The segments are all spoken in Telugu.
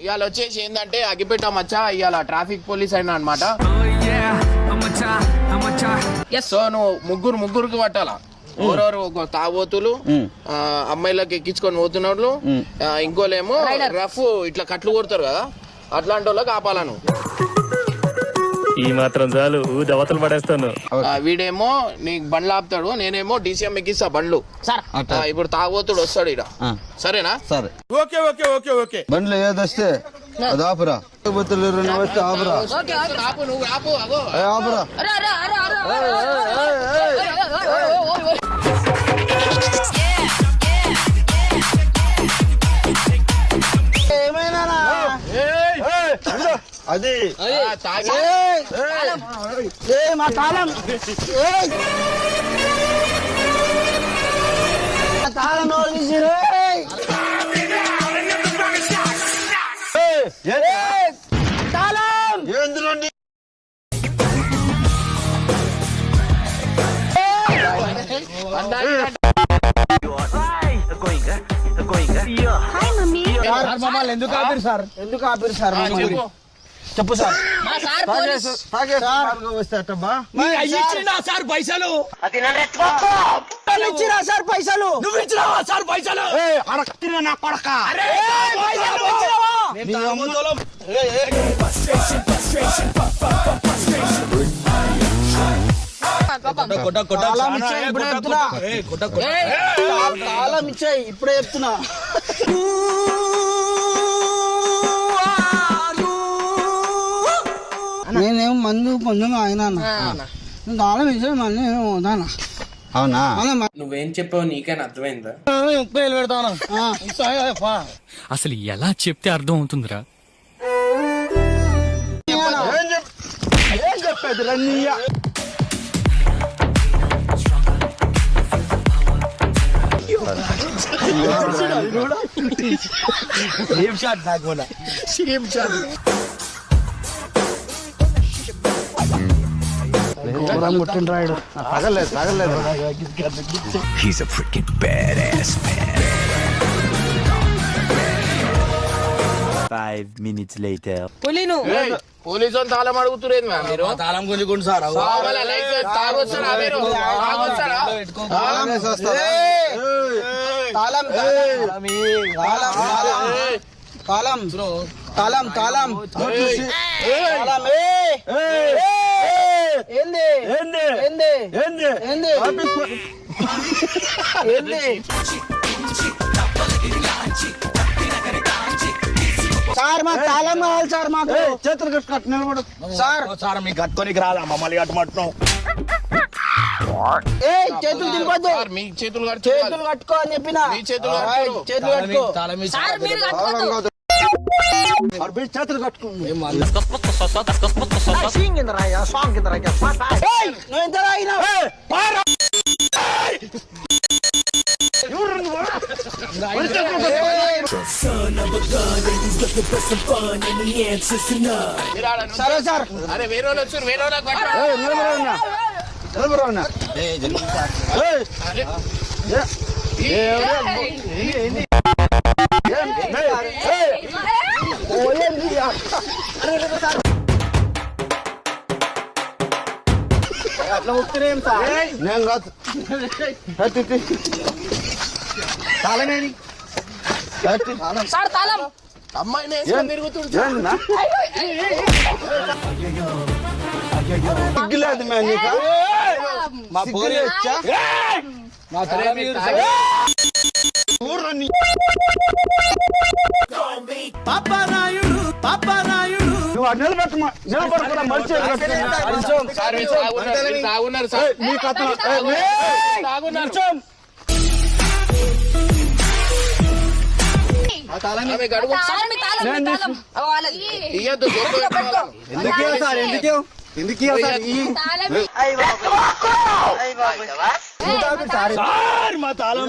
ఇవాళ వచ్చేసి ఏంటంటే అగిపెట్ట మచ్చ ఇవాళ ట్రాఫిక్ పోలీస్ అయినా అనమాట సో నువ్వు ముగ్గురు ముగ్గురికి పట్టాలా? ఎవరెవరు ఒక తాగోతులు ఆ, అమ్మాయిలకి ఎక్కించుకొని పోతున్నట్లు ఆ, ఇంకోలేమో రఫ్ ఇట్లా కట్లు కొడతారు కదా అట్లాంటి వాళ్ళకి ఆపాలా నువ్వు? ఈ మాత్రం చాలు దవతలు పడేస్తాను ఆ, వీడేమో నీకు బండ్లు ఆపుతాడు నేనేమో డీసీఎం ఎక్కిస్తా బండ్లు ఆ, ఇప్పుడు తాగోతుడు వస్తాడు ఇడ సరేనా సరే బండ్లు ఏది వస్తే అది ఆపురా బొత్తులు రెండు వస్తే ఆపురా ఆపు నువ్వు ఆపు అగో ఏ, ఆపురా అది ఆ, తాగి ఏ మా తాళం ఏయ్! మా తాళం ఎవరు తీసిర్రు? ఏయ్! ఏయ్! ఏయ్! తాళం. ఏందులోండి సార్ మమ్మల్ని ఎందుకు ఆపిరు సార్? ఎందుకు ఆపిరు సార్ మమ్మల్ని? చెప్పు. సార్. ఇచ్చినా సార్ పైసలు? ఇచ్చిరా సార్ పైసలు. నువ్వు ఇచ్చినావా సార్ పైసలు? అడక్తిన నా కొడక మేము తాగుబోతులం. నేనేం మందు పొందం ఆయన మళ్ళీ నేను పోతాను? అవునా? నువ్వేం చెప్పావు నీకైనా అర్థమైందా? ముప్పై వేలు పెడతాను? అసలు ఎలా చెప్తే అర్థం అవుతుందిరా? ఏం చెప్పేది రన్నీయ ఏం షాట్ నాకు కూడా. ముట్టిండ్రాయుడు. తగలేదు తగలేదు. ఏయ్, పోలీసు వాళ్ళు తాళం అడుగుతురేది మ్యామ్ మీరు? ఆ తాళం గుంజుకోండి సార్ అవ్వ. కావాలా లైసెన్స్ తాగొస్తారా మీరు? తాళం తాళం తాళం తాళం ఏయ్, తాళం. ఏంది? ఏంది? ఏంది? ఏంది? ఏంది? ఏంది? సార్ మా తాళం కావాలి సార్ మాకు. చేతులు కట్టుకట్టు నిలబడు. సార్. సార్ మీకు కట్టుకోనికి రాదా మమ్మల్ని కట్టుమంటున్నాం ఏ చేతులు సార్ మీ చేతులు చేతులు కట్టుకో అని చెప్పిన. మీ చేతులు ఆయ్, కట్టుకో. చేతులు కట్టుకో. ఇచ్చి చేతులు కట్టుకో ఏయ్, నువ్వు ఎంత తాగినావు? ఏయ్, మీరు ఆడ నుంచో- సరే సార్ అరే వేరే వచ్చారు వేరే నిలబడు Hoy en día. ఏయ్, అట్లా ముక్తినేం సార్ నేను కాదు తాళమేది సార్ తాళం అమ్మాయిని వేసుకొని సిగ్గులేదు మా పోరి సిగ్గులేచ్చా? మా తాళం మీరు ఎందుకు ఎందుకు ఇవ్వ? ఎందుకు ఇవ్వ సార్ ఈ తాళం సార్ మా తాళం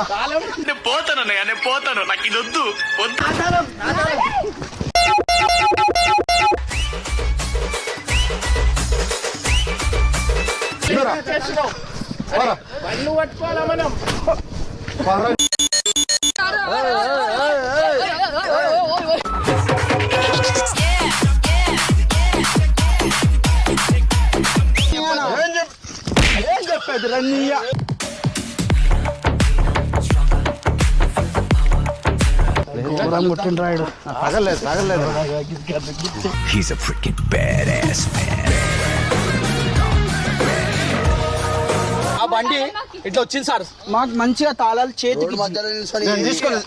నేను పోతాను అన్నయ్య నేను పోతాను నాకు ఇది వద్దు వద్దు బండ్లు పట్టుకోవాలా మనం ఏం చెప్పేది రన్నీయ ముట్టిండ్రాయుడు తగలేదు తగలేదు ఆ బండి ఇట్లా వచ్చింది సార్. మాకు మంచిగా తాళాలు చేతికి నేను తీసుకోలేదు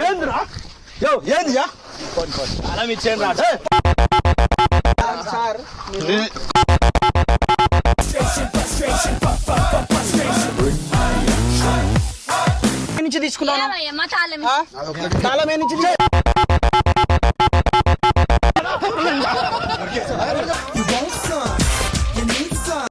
ఏందిరా? యో ఏందియా తాళం ఇచ్చేయండి రా. తీసుకున్నాను? తాళం నుంచి